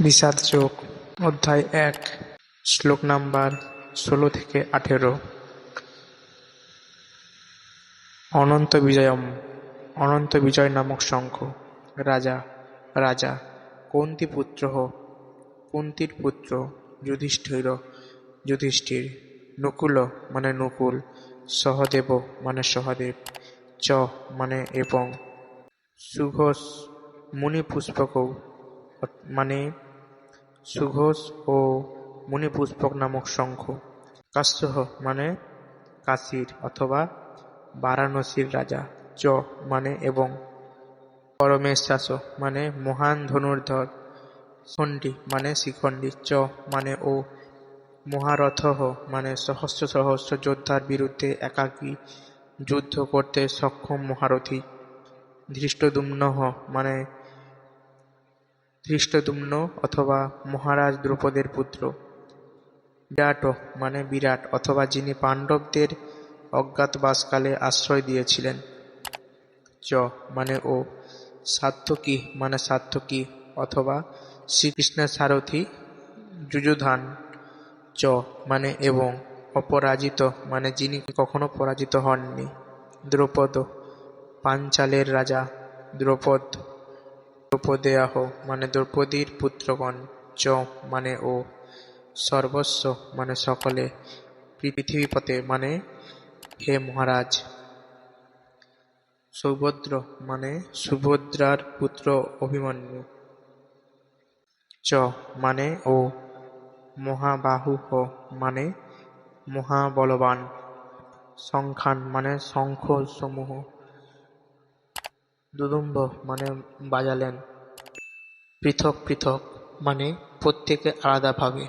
বিষাদ যোগ, অধ্যায় এক, শ্লোক নাম্বার ষোলো থেকে আঠেরো। অনন্ত বিজয়ম, অনন্ত বিজয় নামক শঙ্খ। রাজা রাজা, কুন্তি পুত্র, কুন্তির পুত্র যুধিষ্ঠির যুধিষ্ঠির, নকুল মানে নকুল, সহদেব মানে সহদেব, চ মানে এবং সুঘোষ, মুনিপুষ্পকৌ মানে সুঘোষ ও মণিপুষ্পক নামক শঙ্খ। কাশ্যহ মানে কাশীর অথবা বারাণসীর রাজা। চ মানে এবং পরমেশ্বাস মানে মহান ধনুর্ধর। খণ্ডী মানে শিখণ্ডী। চ মানে ও মহারথ মানে সহস্র সহস্র যোদ্ধার বিরুদ্ধে একাকী যুদ্ধ করতে সক্ষম মহারথী। ধৃষ্টদুম্ন মানে ধৃষ্টদুম্ন অথবা মহারাজ দ্রুপদের পুত্র। বিরাট মানে বিরাট, অথবা যিনি পাণ্ডবদের অজ্ঞাতবাসকালে আশ্রয় দিয়েছিলেন। চ মানে ও সাত্যকী মানে সাত্যকী অথবা শ্রীকৃষ্ণের সারথী যুযুধান। চ মানে এবং, অপরাজিত মানে যিনি কখনো পরাজিত হননি। দ্রৌপদ, পাঞ্চালের রাজা। দ্রৌপদ দ্রৌপদেয়াহ মানে দ্রৌপদীর পুত্রগণ, চ মানে ও, সর্বস্ব মানে সকলে, পৃথিবীপথে মানে হে মহারাজ। সৌভদ্র মানে সুভদ্রার পুত্র অভিমন্যু। চ মানে ও মহাবাহু হ মানে মহাবলবান। সংখ্যান মানে শঙ্খ সমূহ দুদুম্ব মানে বাজালেন। পৃথক পৃথক মানে প্রত্যেকে আলাদাভাবে।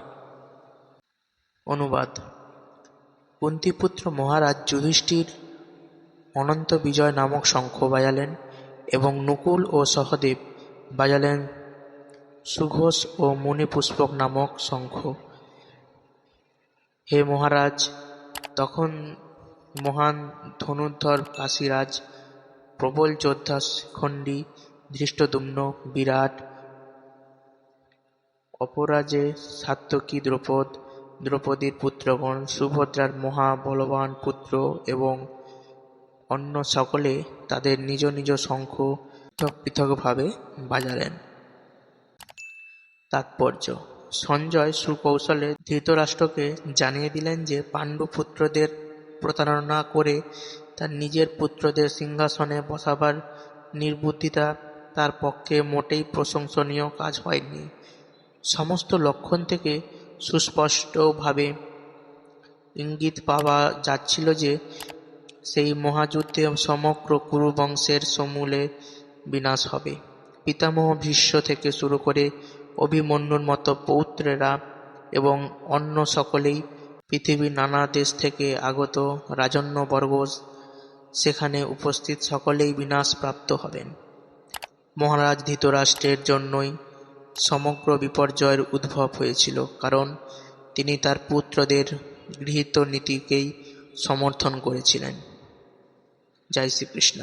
অনুবাদ। কুন্তিপুত্র মহারাজ যুধিষ্ঠির অনন্ত বিজয় নামক শঙ্খ বাজালেন এবং নকুল ও সহদেব বাজালেন সুঘোষ ও মণিপুষ্পক নামক শঙ্খ। হে মহারাজ, তখন মহান ধনুর্ধর কাশীরাজ প্রবল যোদ্ধা শিখণ্ডী ধৃষ্টদ্যুম্ন বিরাট, অপরাজে সাত্যকী দ্রৌপদ, দ্রৌপদীর পুত্রগণ, সুভদ্রার মহা বলবান পুত্র এবং অন্য সকলে তাদের নিজ নিজ শঙ্খ পৃথক পৃথকভাবে বাজালেন। তাৎপর্য, সঞ্জয় সুকৌশলে ধৃতরাষ্ট্রকে জানিয়ে দিলেন যে পাণ্ডুপুত্রদের প্রতারণা করে তার নিজের পুত্রদের সিংহাসনে বসাবার নির্বুদ্ধিতা তার পক্ষে মোটেই প্রশংসনীয় কাজ হয়নি। সমস্ত লক্ষণ থেকে সুস্পষ্টভাবে ইঙ্গিত পাওয়া যাচ্ছিল যে, সেই মহাযুদ্ধে সমগ্র কুরু বংশের সমূলে বিনাশ হবে। পিতামহ ভীষ্ম থেকে শুরু করে অভিমন্যুর মতো পৌত্রেরা এবং অন্য সকলেই পৃথিবীর নানা দেশ থেকে আগত রাজন্যবর্গ সেখানে উপস্থিত সকলেই বিনাশপ্রাপ্ত হবেন। মহারাজ ধৃতরাষ্ট্রের জন্যই সমগ্র বিপর্যয়ের উদ্ভব হয়েছিল, কারণ তিনি তার পুত্রদের গৃহীত নীতিকেই সমর্থন করেছিলেন। জয় শ্রীকৃষ্ণ।